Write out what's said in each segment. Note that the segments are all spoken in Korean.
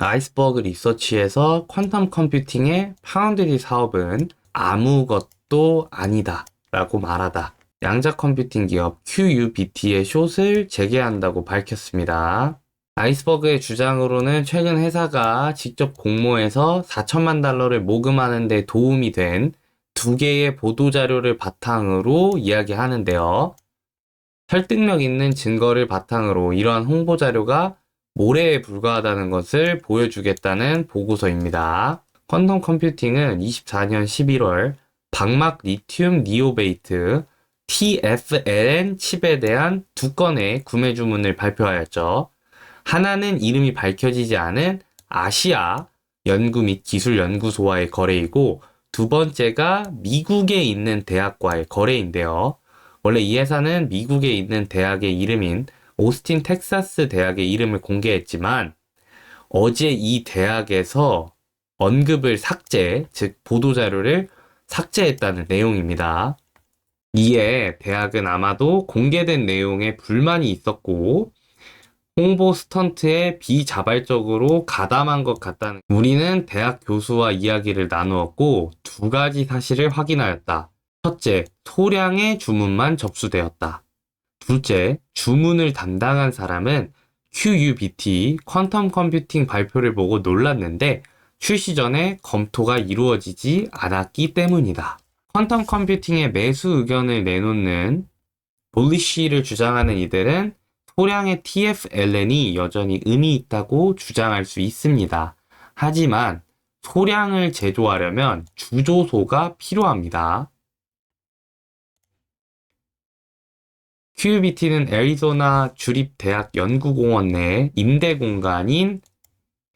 아이스버그 리서치에서 퀀텀 컴퓨팅의 파운드리 사업은 아무것도 아니다 라고 말하다. 양자 컴퓨팅 기업 QUBT의 숏을 재개한다고 밝혔습니다. 아이스버그의 주장으로는 최근 회사가 직접 공모해서 4천만 달러를 모금하는 데 도움이 된 두 개의 보도자료를 바탕으로 이야기하는데요. 설득력 있는 증거를 바탕으로 이러한 홍보자료가 모래에 불과하다는 것을 보여주겠다는 보고서입니다. 퀀텀 컴퓨팅은 24년 11월 방막 리튬 니오베이트 TFLN 칩에 대한 두 건의 구매 주문을 발표하였죠. 하나는 이름이 밝혀지지 않은 아시아 연구 및 기술 연구소와의 거래이고 두 번째가 미국에 있는 대학과의 거래인데요. 원래 이 회사는 미국에 있는 대학의 이름인 오스틴 텍사스 대학의 이름을 공개했지만 어제 이 대학에서 언급을 삭제, 즉 보도자료를 삭제했다는 내용입니다. 이에 대학은 아마도 공개된 내용에 불만이 있었고 홍보 스턴트에 비자발적으로 가담한 것 같다는 우리는 대학 교수와 이야기를 나누었고 두 가지 사실을 확인하였다. 첫째, 소량의 주문만 접수되었다. 둘째, 주문을 담당한 사람은 QUBT 퀀텀 컴퓨팅 발표를 보고 놀랐는데 출시 전에 검토가 이루어지지 않았기 때문이다. 퀀텀 컴퓨팅의 매수 의견을 내놓는 볼리쉬를 주장하는 이들은 소량의 TFLN이 여전히 의미 있다고 주장할 수 있습니다. 하지만 소량을 제조하려면 주조소가 필요합니다. QUBT는 애리조나 주립대학 연구공원 내 임대 공간인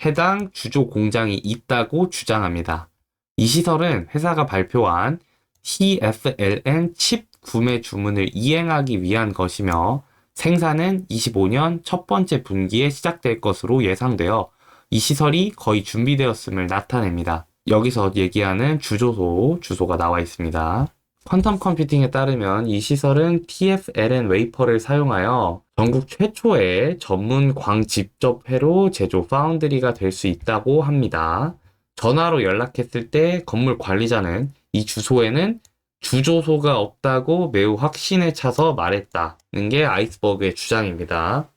해당 주조 공장이 있다고 주장합니다. 이 시설은 회사가 발표한 TFLN 칩 구매 주문을 이행하기 위한 것이며 생산은 25년 첫 번째 분기에 시작될 것으로 예상되어 이 시설이 거의 준비되었음을 나타냅니다. 여기서 얘기하는 주조소 주소가 나와 있습니다. 퀀텀 컴퓨팅에 따르면 이 시설은 TFLN 웨이퍼를 사용하여 전국 최초의 전문 광 집접회로 제조 파운드리가 될 수 있다고 합니다. 전화로 연락했을 때 건물 관리자는 이 주소에는 주조소가 없다고 매우 확신에 차서 말했다는 게 아이스버그의 주장입니다.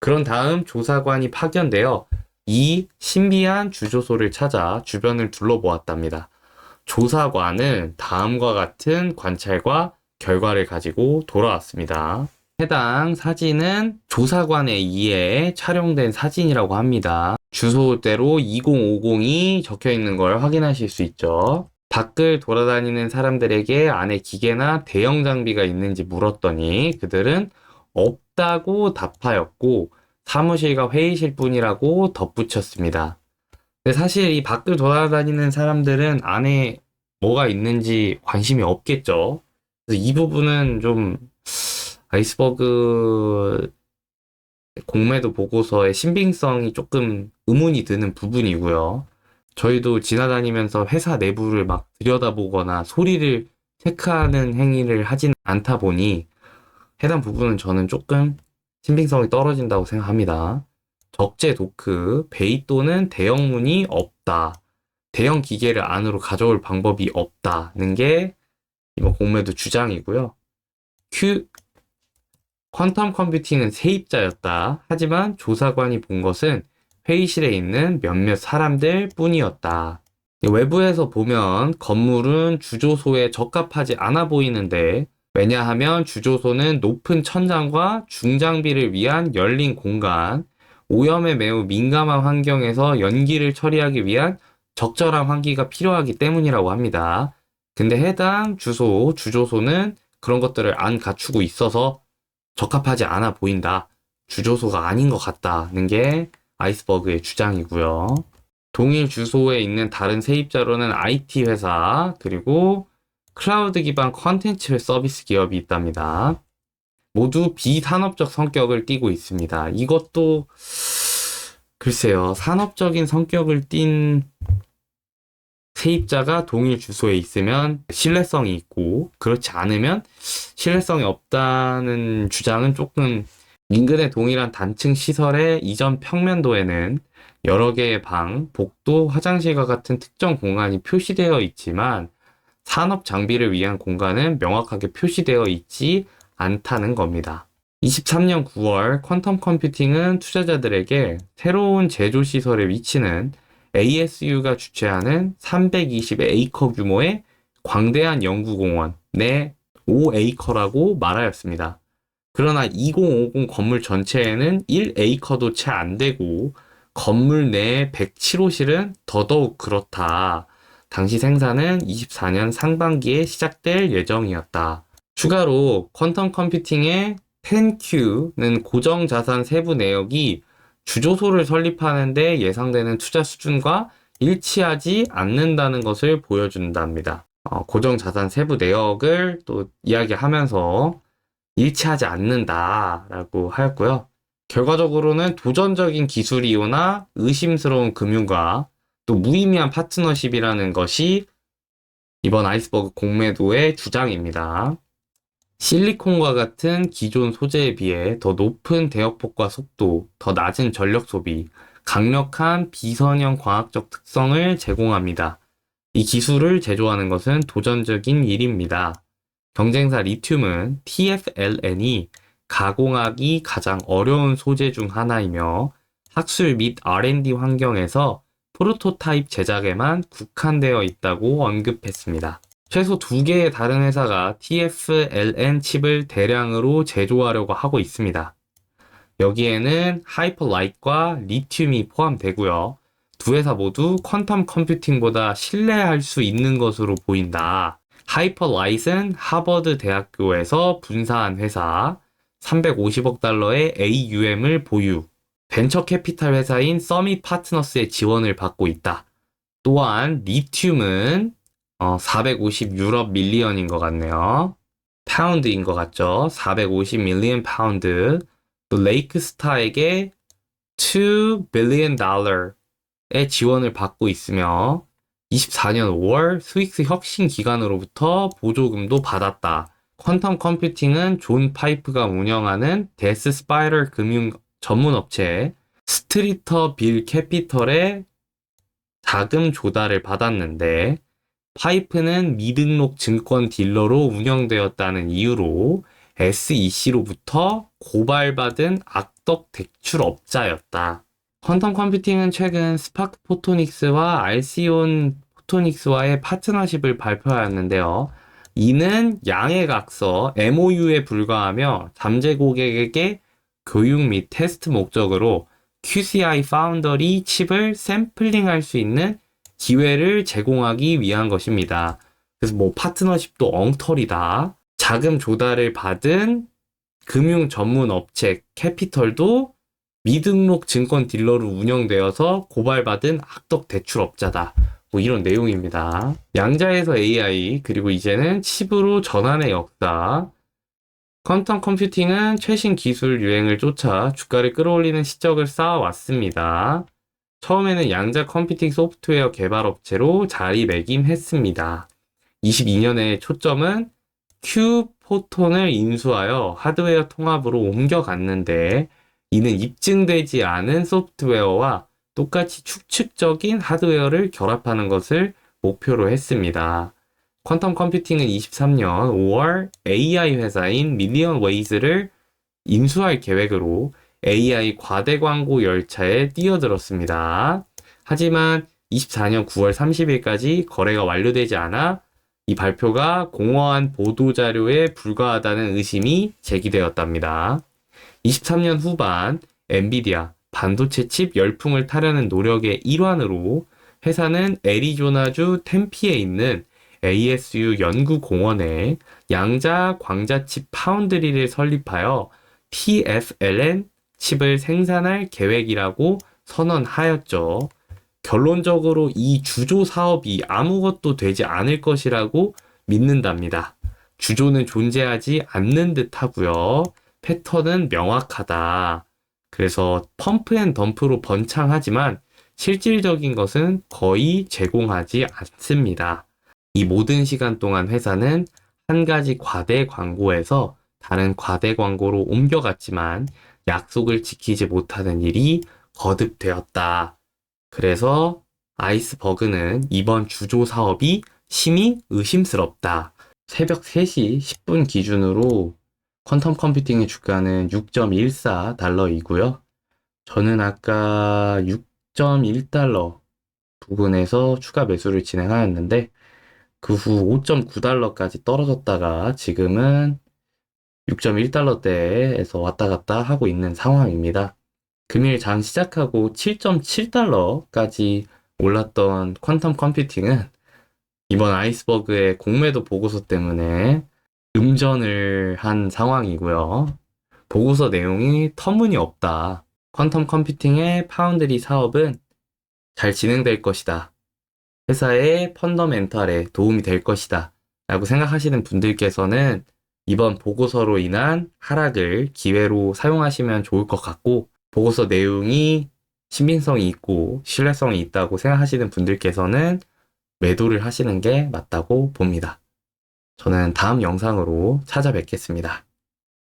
그런 다음 조사관이 파견되어 이 신비한 주조소를 찾아 주변을 둘러보았답니다. 조사관은 다음과 같은 관찰과 결과를 가지고 돌아왔습니다. 해당 사진은 조사관에 의해 촬영된 사진이라고 합니다. 주소대로 2050이 적혀 있는 걸 확인하실 수 있죠. 밖을 돌아다니는 사람들에게 안에 기계나 대형 장비가 있는지 물었더니 그들은 없다고 답하였고 사무실과 회의실 뿐이라고 덧붙였습니다. 사실 이 밖을 돌아다니는 사람들은 안에 뭐가 있는지 관심이 없겠죠. 그래서 이 부분은 좀 아이스버그 공매도 보고서의 신빙성이 조금 의문이 드는 부분이고요. 저희도 지나다니면서 회사 내부를 막 들여다보거나 소리를 체크하는 행위를 하진 않다 보니 해당 부분은 저는 조금 신빙성이 떨어진다고 생각합니다. 적재 도크, 베이 또는 대형 문이 없다. 대형 기계를 안으로 가져올 방법이 없다는 게 이번 공매도 주장이고요. Q, 퀀텀 컴퓨팅은 세입자였다. 하지만 조사관이 본 것은 회의실에 있는 몇몇 사람들 뿐이었다. 외부에서 보면 건물은 주조소에 적합하지 않아 보이는데 왜냐하면 주조소는 높은 천장과 중장비를 위한 열린 공간, 오염에 매우 민감한 환경에서 연기를 처리하기 위한 적절한 환기가 필요하기 때문이라고 합니다. 근데 해당 주소, 주조소는 그런 것들을 안 갖추고 있어서 적합하지 않아 보인다. 주조소가 아닌 것 같다는 게 아이스버그의 주장이고요. 동일 주소에 있는 다른 세입자로는 IT 회사, 그리고 클라우드 기반 컨텐츠 서비스 기업이 있답니다. 모두 비산업적 성격을 띠고 있습니다. 이것도 글쎄요, 산업적인 성격을 띈 세입자가 동일 주소에 있으면 신뢰성이 있고, 그렇지 않으면 신뢰성이 없다는 주장은 조금 인근의 동일한 단층 시설의 이전 평면도에는 여러 개의 방, 복도, 화장실과 같은 특정 공간이 표시되어 있지만 산업 장비를 위한 공간은 명확하게 표시되어 있지 않다는 겁니다. 23년 9월 퀀텀 컴퓨팅은 투자자들에게 새로운 제조 시설에 위치는 ASU가 주최하는 320에이커 규모의 광대한 연구공원 내 5에이커라고 말하였습니다. 그러나 2050 건물 전체에는 1에이커도 채 안 되고 건물 내 107호실은 더더욱 그렇다. 당시 생산은 24년 상반기에 시작될 예정이었다. 추가로 퀀텀 컴퓨팅의 10Q는 고정 자산 세부 내역이 주조소를 설립하는데 예상되는 투자 수준과 일치하지 않는다는 것을 보여준답니다. 어, 고정 자산 세부 내역을 또 이야기하면서 일치하지 않는다라고 하였고요. 결과적으로는 도전적인 기술 이용이나 의심스러운 금융과 또 무의미한 파트너십이라는 것이 이번 아이스버그 공매도의 주장입니다. 실리콘과 같은 기존 소재에 비해 더 높은 대역폭과 속도, 더 낮은 전력 소비, 강력한 비선형 광학적 특성을 제공합니다. 이 기술을 제조하는 것은 도전적인 일입니다. 경쟁사 리튬은 TFLN이 가공하기 가장 어려운 소재 중 하나이며 학술 및 R&D 환경에서 프로토타입 제작에만 국한되어 있다고 언급했습니다. 최소 두 개의 다른 회사가 TFLN 칩을 대량으로 제조하려고 하고 있습니다. 여기에는 하이퍼라이트과 리튬이 포함되고요. 두 회사 모두 퀀텀 컴퓨팅보다 신뢰할 수 있는 것으로 보인다. 하이퍼라이트는 하버드 대학교에서 분사한 회사, 350억 달러의 AUM을 보유, 벤처 캐피탈 회사인 서밋 파트너스의 지원을 받고 있다. 또한 리튬은 어, 450 유럽 밀리언인 것 같네요. 파운드인 것 같죠? 450 밀리언 파운드. 또 레이크스타에게 2 빌리언 달러의 지원을 받고 있으며 24년 5월 스윅스 혁신 기관으로부터 보조금도 받았다. 퀀텀 컴퓨팅은 존 파이프가 운영하는 데스 스파이럴 금융 전문 업체 스트리터 빌 캐피털의 자금 조달을 받았는데 파이프는 미등록 증권 딜러로 운영되었다는 이유로 SEC로부터 고발받은 악덕 대출업자였다. 퀀텀 컴퓨팅은 최근 스파크 포토닉스와 알시온 포토닉스와의 파트너십을 발표하였는데요. 이는 양해각서 MOU에 불과하며 잠재 고객에게 교육 및 테스트 목적으로 QCI 파운더리 칩을 샘플링할 수 있는 기회를 제공하기 위한 것입니다. 그래서 뭐 파트너십도 엉터리다. 자금 조달을 받은 금융 전문 업체 캐피털도 미등록 증권 딜러로 운영되어서 고발받은 악덕 대출업자다. 뭐 이런 내용입니다. 양자에서 AI, 그리고 이제는 칩으로 전환의 역사. 퀀텀 컴퓨팅은 최신 기술 유행을 쫓아 주가를 끌어올리는 시적을 쌓아왔습니다. 처음에는 양자 컴퓨팅 소프트웨어 개발 업체로 자리매김했습니다. 22년의 초점은 Q 포톤을 인수하여 하드웨어 통합으로 옮겨갔는데 이는 입증되지 않은 소프트웨어와 똑같이 축축적인 하드웨어를 결합하는 것을 목표로 했습니다. 퀀텀 컴퓨팅은 23년 5월 AI 회사인 밀리언 웨이즈를 인수할 계획으로 AI 과대 광고 열차에 뛰어들었습니다. 하지만 24년 9월 30일까지 거래가 완료되지 않아 이 발표가 공허한 보도자료에 불과하다는 의심이 제기되었답니다. 23년 후반 엔비디아 반도체 칩 열풍을 타려는 노력의 일환으로 회사는 애리조나주 템피에 있는 ASU 연구공원에 양자 광자칩 파운드리를 설립하여 TFLN 칩을 생산할 계획이라고 선언하였죠. 결론적으로 이 주조 사업이 아무것도 되지 않을 것이라고 믿는답니다. 주조는 존재하지 않는 듯 하고요. 패턴은 명확하다. 그래서 펌프 앤 덤프로 번창하지만 실질적인 것은 거의 제공하지 않습니다. 이 모든 시간 동안 회사는 한 가지 과대 광고에서 다른 과대 광고로 옮겨갔지만 약속을 지키지 못하는 일이 거듭되었다. 그래서 아이스버그는 이번 주조 사업이 심히 의심스럽다. 새벽 3시 10분 기준으로 퀀텀 컴퓨팅의 주가는 6.14달러이고요. 저는 아까 6.1달러 부근에서 추가 매수를 진행하였는데 그 후 5.9달러까지 떨어졌다가 지금은 6.1달러대에서 왔다 갔다 하고 있는 상황입니다. 금일 장 시작하고 7.7달러까지 올랐던 퀀텀 컴퓨팅은 이번 아이스버그의 공매도 보고서 때문에 음전을 한 상황이고요. 보고서 내용이 터무니없다. 퀀텀 컴퓨팅의 파운드리 사업은 잘 진행될 것이다. 회사의 펀더멘탈에 도움이 될 것이다. 라고 생각하시는 분들께서는 이번 보고서로 인한 하락을 기회로 사용하시면 좋을 것 같고, 보고서 내용이 신빙성이 있고 신뢰성이 있다고 생각하시는 분들께서는 매도를 하시는 게 맞다고 봅니다. 저는 다음 영상으로 찾아뵙겠습니다.